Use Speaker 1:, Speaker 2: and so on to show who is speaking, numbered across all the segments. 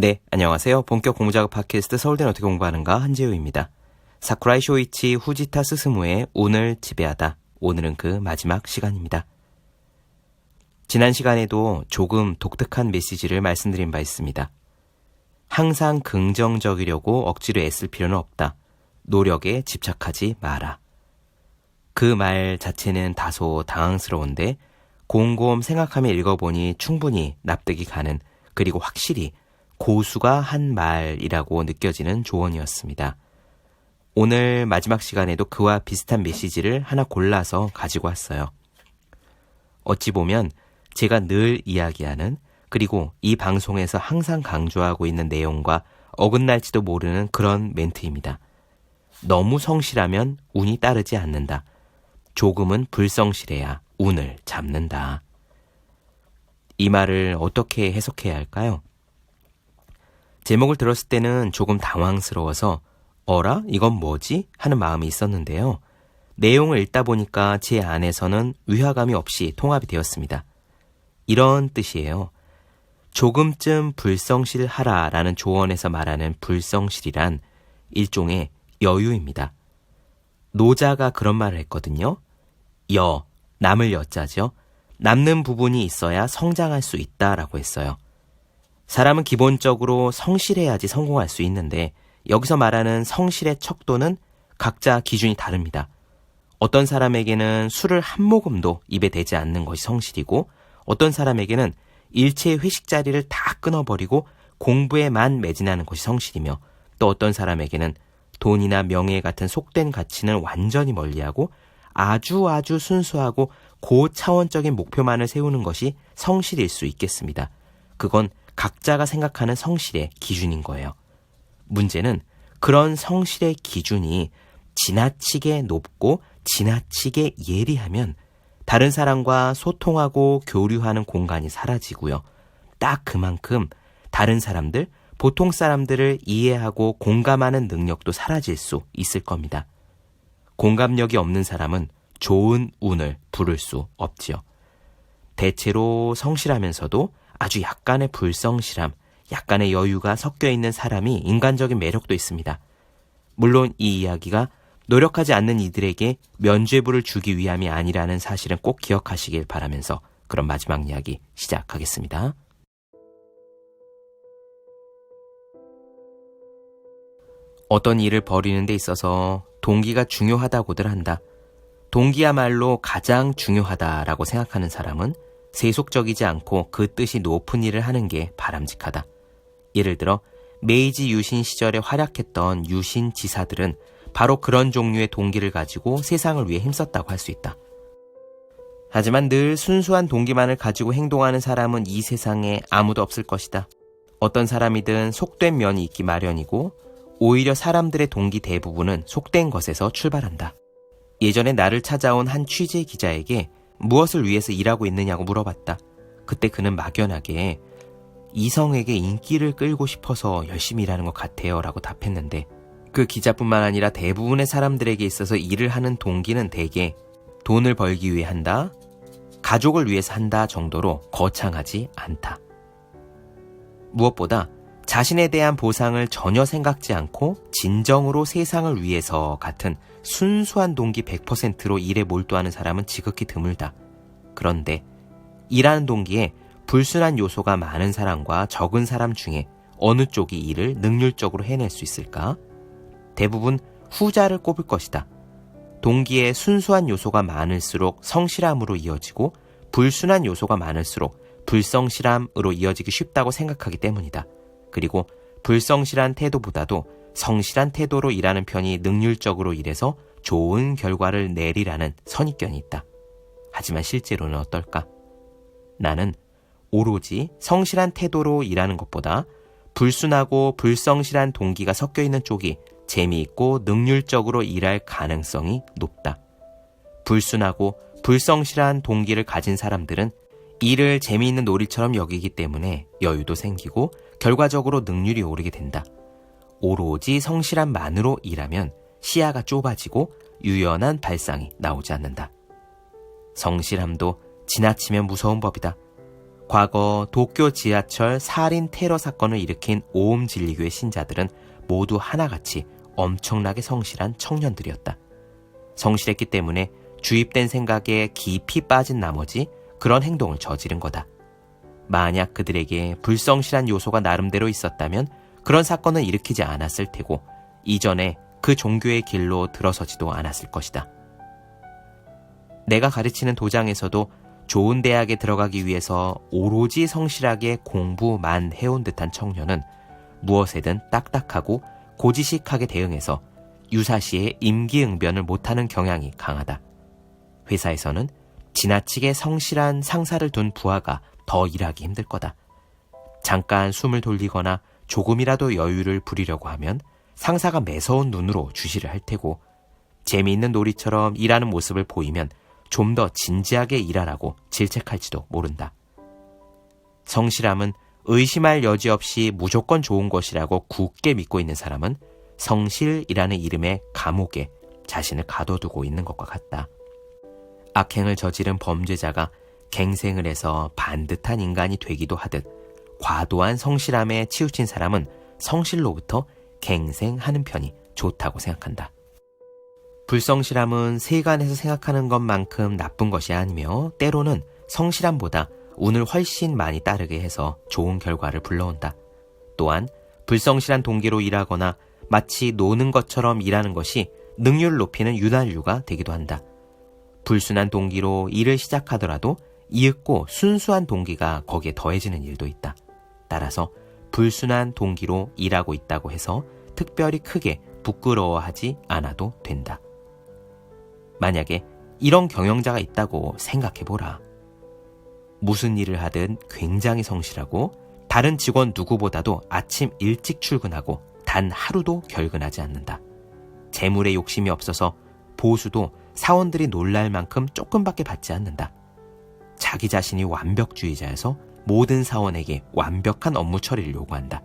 Speaker 1: 네, 안녕하세요. 본격 공작업 팟캐스트 서울대는 어떻게 공부하는가 한재우입니다. 사쿠라이 쇼이치 후지타 스스무의 오늘 지배하다. 오늘은 그 마지막 시간입니다. 지난 시간에도 조금 독특한 메시지를 말씀드린 바 있습니다. 항상 긍정적이려고 억지로 애쓸 필요는 없다. 노력에 집착하지 마라. 그 말 자체는 다소 당황스러운데 곰곰 생각하며 읽어보니 충분히 납득이 가는 그리고 확실히 고수가 한 말이라고 느껴지는 조언이었습니다. 오늘 마지막 시간에도 그와 비슷한 메시지를 하나 골라서 가지고 왔어요. 어찌 보면 제가 늘 이야기하는 그리고 이 방송에서 항상 강조하고 있는 내용과 어긋날지도 모르는 그런 멘트입니다. 너무 성실하면 운이 따르지 않는다. 조금은 불성실해야 운을 잡는다. 이 말을 어떻게 해석해야 할까요? 제목을 들었을 때는 조금 당황스러워서 어라? 이건 뭐지? 하는 마음이 있었는데요. 내용을 읽다 보니까 제 안에서는 위화감이 없이 통합이 되었습니다. 이런 뜻이에요. 조금쯤 불성실하라 라는 조언에서 말하는 불성실이란 일종의 여유입니다. 노자가 그런 말을 했거든요. 여, 남을 여자죠. 남는 부분이 있어야 성장할 수 있다라고 했어요. 사람은 기본적으로 성실해야지 성공할 수 있는데 여기서 말하는 성실의 척도는 각자 기준이 다릅니다. 어떤 사람에게는 술을 한 모금도 입에 대지 않는 것이 성실이고 어떤 사람에게는 일체의 회식 자리를 다 끊어버리고 공부에만 매진하는 것이 성실이며 또 어떤 사람에게는 돈이나 명예 같은 속된 가치는 완전히 멀리하고 아주 아주 순수하고 고차원적인 목표만을 세우는 것이 성실일 수 있겠습니다. 그건 각자가 생각하는 성실의 기준인 거예요. 문제는 그런 성실의 기준이 지나치게 높고 지나치게 예리하면 다른 사람과 소통하고 교류하는 공간이 사라지고요. 딱 그만큼 다른 사람들, 보통 사람들을 이해하고 공감하는 능력도 사라질 수 있을 겁니다. 공감력이 없는 사람은 좋은 운을 부를 수 없지요. 대체로 성실하면서도 아주 약간의 불성실함, 약간의 여유가 섞여 있는 사람이 인간적인 매력도 있습니다. 물론 이 이야기가 노력하지 않는 이들에게 면죄부를 주기 위함이 아니라는 사실은 꼭 기억하시길 바라면서 그런 마지막 이야기 시작하겠습니다. 어떤 일을 벌이는 데 있어서 동기가 중요하다고들 한다. 동기야말로 가장 중요하다라고 생각하는 사람은 세속적이지 않고 그 뜻이 높은 일을 하는 게 바람직하다. 예를 들어 메이지 유신 시절에 활약했던 유신 지사들은 바로 그런 종류의 동기를 가지고 세상을 위해 힘썼다고 할 수 있다. 하지만 늘 순수한 동기만을 가지고 행동하는 사람은 이 세상에 아무도 없을 것이다. 어떤 사람이든 속된 면이 있기 마련이고 오히려 사람들의 동기 대부분은 속된 것에서 출발한다. 예전에 나를 찾아온 한 취재 기자에게 무엇을 위해서 일하고 있느냐고 물어봤다. 그때 그는 막연하게 이성에게 인기를 끌고 싶어서 열심히 일하는 것 같아요 라고 답했는데 그 기자뿐만 아니라 대부분의 사람들에게 있어서 일을 하는 동기는 대개 돈을 벌기 위해 한다, 가족을 위해서 한다 정도로 거창하지 않다. 무엇보다 자신에 대한 보상을 전혀 생각지 않고 진정으로 세상을 위해서 같은 순수한 동기 100%로 일에 몰두하는 사람은 지극히 드물다. 그런데 일하는 동기에 불순한 요소가 많은 사람과 적은 사람 중에 어느 쪽이 일을 능률적으로 해낼 수 있을까? 대부분 후자를 꼽을 것이다. 동기에 순수한 요소가 많을수록 성실함으로 이어지고 불순한 요소가 많을수록 불성실함으로 이어지기 쉽다고 생각하기 때문이다. 그리고 불성실한 태도보다도 성실한 태도로 일하는 편이 능률적으로 일해서 좋은 결과를 내리라는 선입견이 있다. 하지만 실제로는 어떨까? 나는 오로지 성실한 태도로 일하는 것보다 불순하고 불성실한 동기가 섞여 있는 쪽이 재미있고 능률적으로 일할 가능성이 높다. 불순하고 불성실한 동기를 가진 사람들은 일을 재미있는 놀이처럼 여기기 때문에 여유도 생기고 결과적으로 능률이 오르게 된다. 오로지 성실함만으로 일하면 시야가 좁아지고 유연한 발상이 나오지 않는다. 성실함도 지나치면 무서운 법이다. 과거 도쿄 지하철 살인 테러 사건을 일으킨 오음 진리교의 신자들은 모두 하나같이 엄청나게 성실한 청년들이었다. 성실했기 때문에 주입된 생각에 깊이 빠진 나머지 그런 행동을 저지른 거다. 만약 그들에게 불성실한 요소가 나름대로 있었다면 그런 사건을 일으키지 않았을 테고 이전에 그 종교의 길로 들어서지도 않았을 것이다. 내가 가르치는 도장에서도 좋은 대학에 들어가기 위해서 오로지 성실하게 공부만 해온 듯한 청년은 무엇에든 딱딱하고 고지식하게 대응해서 유사시에 임기응변을 못하는 경향이 강하다. 회사에서는 지나치게 성실한 상사를 둔 부하가 더 일하기 힘들 거다. 잠깐 숨을 돌리거나 조금이라도 여유를 부리려고 하면 상사가 매서운 눈으로 주시를 할 테고 재미있는 놀이처럼 일하는 모습을 보이면 좀 더 진지하게 일하라고 질책할지도 모른다. 성실함은 의심할 여지 없이 무조건 좋은 것이라고 굳게 믿고 있는 사람은 성실이라는 이름의 감옥에 자신을 가둬두고 있는 것과 같다. 악행을 저지른 범죄자가 갱생을 해서 반듯한 인간이 되기도 하듯 과도한 성실함에 치우친 사람은 성실로부터 갱생하는 편이 좋다고 생각한다. 불성실함은 세간에서 생각하는 것만큼 나쁜 것이 아니며 때로는 성실함보다 운을 훨씬 많이 따르게 해서 좋은 결과를 불러온다. 또한 불성실한 동기로 일하거나 마치 노는 것처럼 일하는 것이 능률을 높이는 유난류가 되기도 한다. 불순한 동기로 일을 시작하더라도 이윽고 순수한 동기가 거기에 더해지는 일도 있다. 따라서 불순한 동기로 일하고 있다고 해서 특별히 크게 부끄러워하지 않아도 된다. 만약에 이런 경영자가 있다고 생각해보라. 무슨 일을 하든 굉장히 성실하고 다른 직원 누구보다도 아침 일찍 출근하고 단 하루도 결근하지 않는다. 재물에 욕심이 없어서 보수도 사원들이 놀랄 만큼 조금밖에 받지 않는다. 자기 자신이 완벽주의자여서 모든 사원에게 완벽한 업무 처리를 요구한다.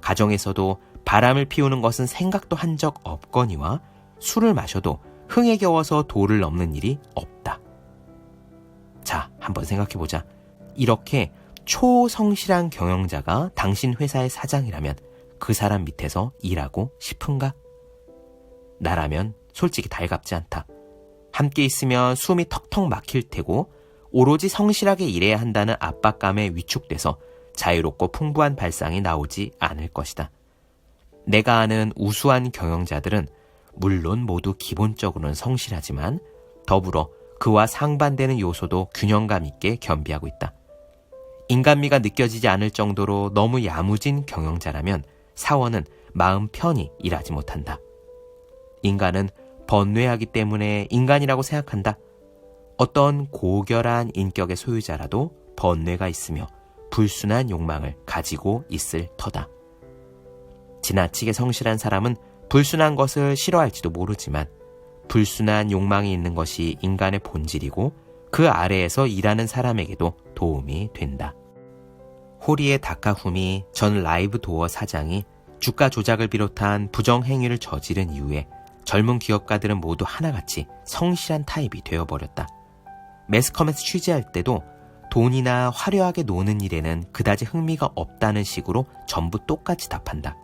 Speaker 1: 가정에서도 바람을 피우는 것은 생각도 한 적 없거니와 술을 마셔도 흥에 겨워서 도를 넘는 일이 없다. 자, 한번 생각해보자. 이렇게 초성실한 경영자가 당신 회사의 사장이라면 그 사람 밑에서 일하고 싶은가? 나라면 솔직히 달갑지 않다. 함께 있으면 숨이 턱턱 막힐 테고 오로지 성실하게 일해야 한다는 압박감에 위축돼서 자유롭고 풍부한 발상이 나오지 않을 것이다. 내가 아는 우수한 경영자들은 물론 모두 기본적으로는 성실하지만 더불어 그와 상반되는 요소도 균형감 있게 겸비하고 있다. 인간미가 느껴지지 않을 정도로 너무 야무진 경영자라면 사원은 마음 편히 일하지 못한다. 인간은 번뇌하기 때문에 인간이라고 생각한다. 어떤 고결한 인격의 소유자라도 번뇌가 있으며 불순한 욕망을 가지고 있을 터다. 지나치게 성실한 사람은 불순한 것을 싫어할지도 모르지만 불순한 욕망이 있는 것이 인간의 본질이고 그 아래에서 일하는 사람에게도 도움이 된다. 호리의 다카후미 전 라이브 도어 사장이 주가 조작을 비롯한 부정행위를 저지른 이후에 젊은 기업가들은 모두 하나같이 성실한 타입이 되어버렸다. 매스컴에서 취재할 때도 돈이나 화려하게 노는 일에는 그다지 흥미가 없다는 식으로 전부 똑같이 답한다.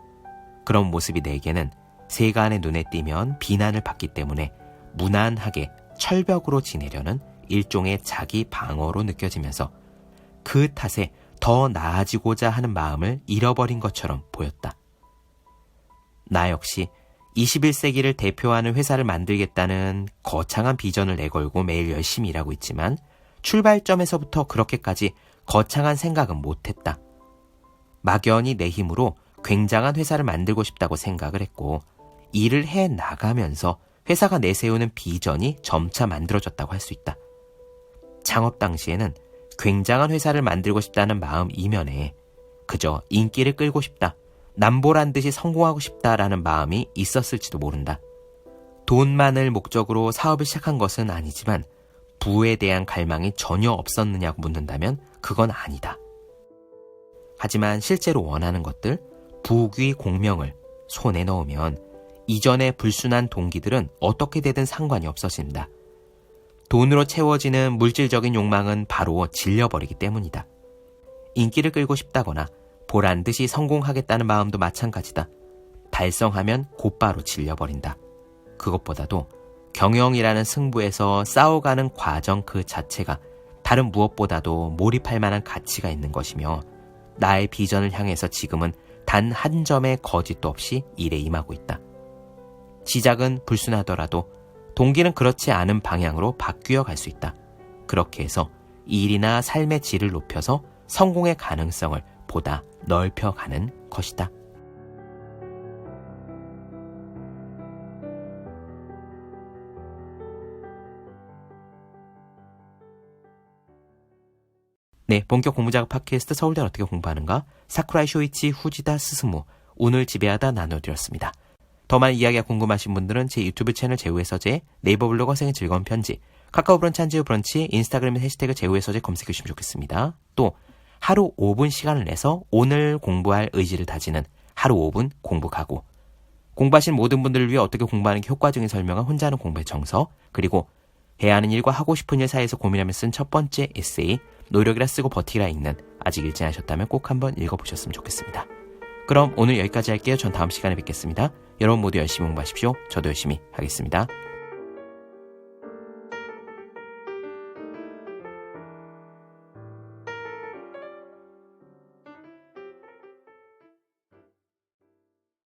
Speaker 1: 그런 모습이 내게는 세간의 눈에 띄면 비난을 받기 때문에 무난하게 철벽으로 지내려는 일종의 자기 방어로 느껴지면서 그 탓에 더 나아지고자 하는 마음을 잃어버린 것처럼 보였다. 나 역시 21세기를 대표하는 회사를 만들겠다는 거창한 비전을 내걸고 매일 열심히 일하고 있지만 출발점에서부터 그렇게까지 거창한 생각은 못했다. 막연히 내 힘으로 굉장한 회사를 만들고 싶다고 생각을 했고 일을 해 나가면서 회사가 내세우는 비전이 점차 만들어졌다고 할 수 있다. 창업 당시에는 굉장한 회사를 만들고 싶다는 마음 이면에 그저 인기를 끌고 싶다. 남보란 듯이 성공하고 싶다라는 마음이 있었을지도 모른다. 돈만을 목적으로 사업을 시작한 것은 아니지만 부에 대한 갈망이 전혀 없었느냐고 묻는다면 그건 아니다. 하지만 실제로 원하는 것들, 부귀 공명을 손에 넣으면 이전의 불순한 동기들은 어떻게 되든 상관이 없어진다. 돈으로 채워지는 물질적인 욕망은 바로 질려버리기 때문이다. 인기를 끌고 싶다거나 보란 듯이 성공하겠다는 마음도 마찬가지다. 달성하면 곧바로 질려버린다. 그것보다도 경영이라는 승부에서 싸워가는 과정 그 자체가 다른 무엇보다도 몰입할 만한 가치가 있는 것이며 나의 비전을 향해서 지금은 단 한 점의 거짓도 없이 일에 임하고 있다. 시작은 불순하더라도 동기는 그렇지 않은 방향으로 바뀌어 갈 수 있다. 그렇게 해서 일이나 삶의 질을 높여서 성공의 가능성을 보다 넓혀가는 것이다. 네, 본격 공부작업 팟캐스트 서울대는 어떻게 공부하는가? 사쿠라이 쇼이치 후지다 스스무 오늘 지배하다 나눠드렸습니다. 더 많은 이야기가 궁금하신 분들은 제 유튜브 채널 제우의 서재, 네이버 블로그 생의 즐거운 편지, 카카오 브런치 한지우 브런치, 인스타그램에 해시태그 제우의 서재 검색해 주시면 좋겠습니다. 또 하루 5분 시간을 내서 오늘 공부할 의지를 다지는 하루 5분 공부 가고 공부하신 모든 분들을 위해 어떻게 공부하는 게 효과적인 설명한 혼자 하는 공부의 정서 그리고 해야 하는 일과 하고 싶은 일 사이에서 고민하며 쓴 첫 번째 에세이 노력이라 쓰고 버티라 읽는 아직 읽지 않으셨다면 꼭 한번 읽어보셨으면 좋겠습니다. 그럼 오늘 여기까지 할게요. 전 다음 시간에 뵙겠습니다. 여러분 모두 열심히 공부하십시오. 저도 열심히 하겠습니다.